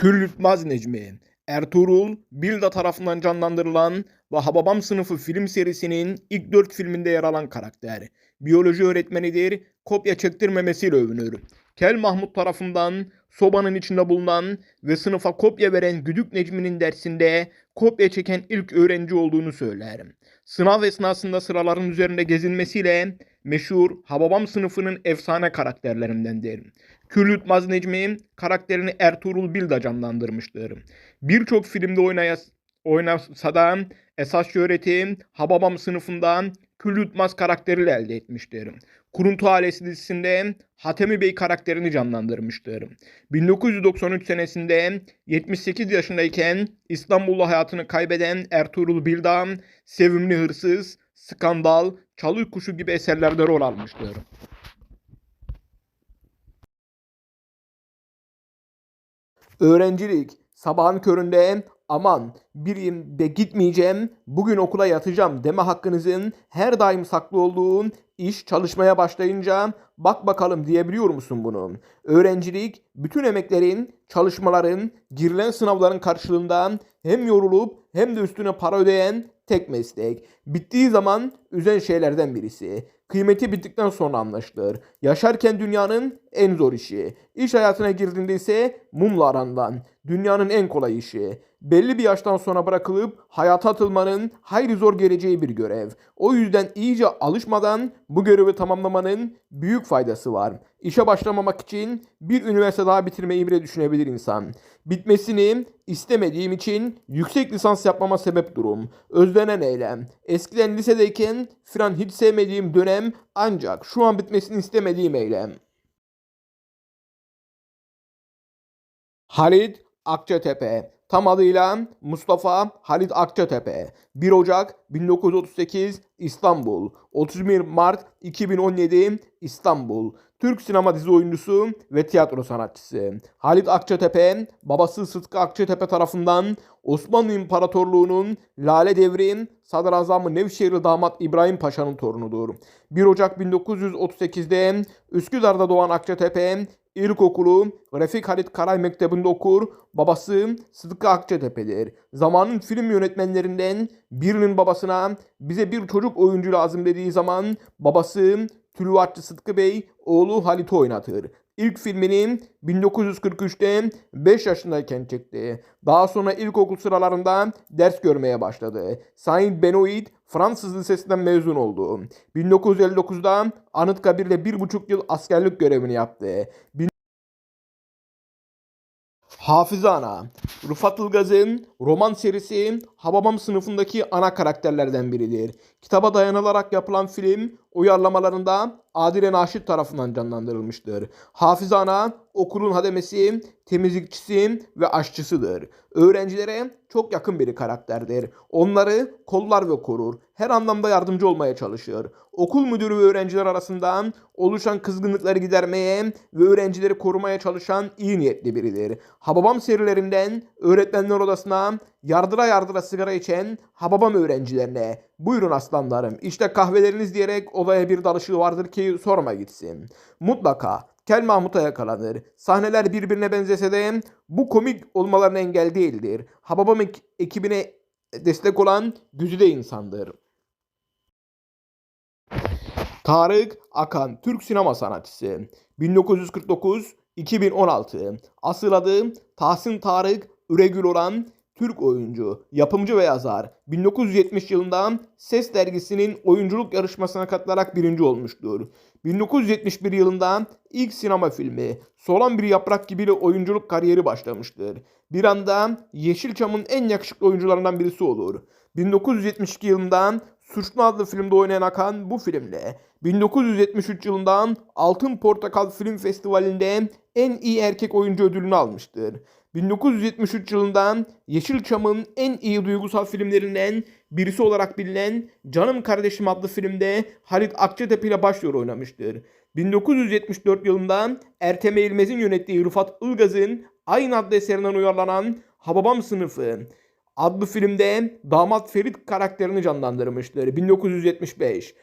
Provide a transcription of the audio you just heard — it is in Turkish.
Kül Necmi, Ertuğrul Bilda tarafından canlandırılan ve Hababam sınıfı film serisinin ilk dört filminde yer alan karakter. Biyoloji öğretmenidir, kopya çektirmemesiyle övünür. Kel Mahmut tarafından sobanın içinde bulunan ve sınıfa kopya veren Güdük Necmi'nin dersinde kopya çeken ilk öğrenci olduğunu söyler. Sınav esnasında sıraların üzerinde gezinmesiyle meşhur Hababam sınıfının efsane karakterlerindendir. Kül Yutmaz Necmi karakterini Ertuğrul Bilda canlandırmıştır. Birçok filmde oynaya, oynasa da esas şöhreti Hababam sınıfından Kül Yutmaz karakteriyle elde etmiştir. Kuruntu Ailesi dizisinde Hatemi Bey karakterini canlandırmıştır. 1993 senesinde 78 yaşındayken İstanbul'da hayatını kaybeden Ertuğrul Bilda, Sevimli Hırsız, Skandal, Çalı Kuşu gibi eserlerde rol almıştır. Öğrencilik. Sabahın köründe aman biriyim de gitmeyeceğim, bugün okula yatacağım deme hakkınızın her daim saklı olduğu iş çalışmaya başlayınca bak bakalım diyebiliyor musun bunu? Öğrencilik bütün emeklerin, çalışmaların, girilen sınavların karşılığında hem yorulup hem de üstüne para ödeyen tek meslek. Bittiği zaman üzen şeylerden birisi. Kıymeti bittikten sonra anlaşılır. Yaşarken dünyanın en zor işi. İş hayatına girdiğinde ise mumla aranılan. Dünyanın en kolay işi. Belli bir yaştan sonra bırakılıp hayata atılmanın hayli zor geleceği bir görev. O yüzden iyice alışmadan bu görevi tamamlamanın büyük faydası var. İşe başlamamak için bir üniversite daha bitirmeyi bile düşünebilir insan. Bitmesini istemediğim için yüksek lisans yapmama sebep durum. Özlenen eylem. Eskiden lisedeyken filan hiç sevmediğim dönem ancak şu an bitmesini istemediğim eylem. Halit Akçatepe. Tam adıyla Mustafa Halit Akçatepe. 1 Ocak 1938 İstanbul. 31 Mart 2017 İstanbul. Türk sinema dizi oyuncusu ve tiyatro sanatçısı. Halit Akçatepe, babası Sıtkı Akçatepe tarafından Osmanlı İmparatorluğu'nun Lale Devri Sadrazamı Nevşehirli damat İbrahim Paşa'nın torunudur. 1 Ocak 1938'de Üsküdar'da doğan Akçatepe İlkokulu Refik Halit Karay Mektebi'nde okur. Babası Sıtkı Akçatepe'dir. Zamanın film yönetmenlerinden birinin babasına bize bir çocuk oyuncu lazım dediği zaman babası Tülüvatçı Sıtkı Bey oğlu Halit'i oynatır. İlk filmini 1943'te 5 yaşındayken çekti. Daha sonra ilkokul sıralarında ders görmeye başladı. Saint Benoit Fransız Lisesi'nden mezun oldu. 1959'da Anıtkabir'de bir buçuk yıl askerlik görevini yaptı. Hafize Ana, Rıfat Ilgaz'ın roman serisi Hababam sınıfındaki ana karakterlerden biridir. Kitaba dayanılarak yapılan film uyarlamalarında Adile Naşit tarafından canlandırılmıştır. Hafize Ana okulun hademesi, temizlikçisi ve aşçısıdır. Öğrencilere çok yakın bir karakterdir. Onları kollar ve korur. Her anlamda yardımcı olmaya çalışır. Okul müdürü ve öğrenciler arasında oluşan kızgınlıkları gidermeye ve öğrencileri korumaya çalışan iyi niyetli biridir. Hababam serilerinden öğretmenler odasına yardıra yardıra sigara içen Hababam öğrencilerine buyurun aslanlarım işte kahveleriniz diyerek olaya bir dalışığı vardır ki sorma gitsin. Mutlaka Kel Mahmut'a yakalanır. Sahneler birbirine benzese de bu komik olmalarına engel değildir. Hababam ek- ekibine destek olan güzide insandır. Tarık Akan, Türk sinema sanatçısı. 1949-2016. Asıl adı Tahsin Tarık Üregül olan Türk oyuncu, yapımcı ve yazar. 1970 yılında Ses dergisinin oyunculuk yarışmasına katılarak birinci olmuştur. 1971 yılında ilk sinema filmi Solan Bir Yaprak gibiyle oyunculuk kariyeri başlamıştır. Bir anda Yeşilçam'ın en yakışıklı oyuncularından birisi olur. 1972 yılında Suçlu adlı filmde oynayan Akan bu filmle 1973 yılından Altın Portakal Film Festivali'nde en iyi erkek oyuncu ödülünü almıştır. 1973 yılından Yeşilçam'ın en iyi duygusal filmlerinden birisi olarak bilinen Canım Kardeşim adlı filmde Halit Akçatepe ile başrol oynamıştır. 1974 yılında Ertem Eğilmez'in yönettiği Rıfat Ilgaz'ın aynı adlı eserinden uyarlanan Hababam Sınıfı adlı filmde damat Ferit karakterini canlandırmıştır. 1975.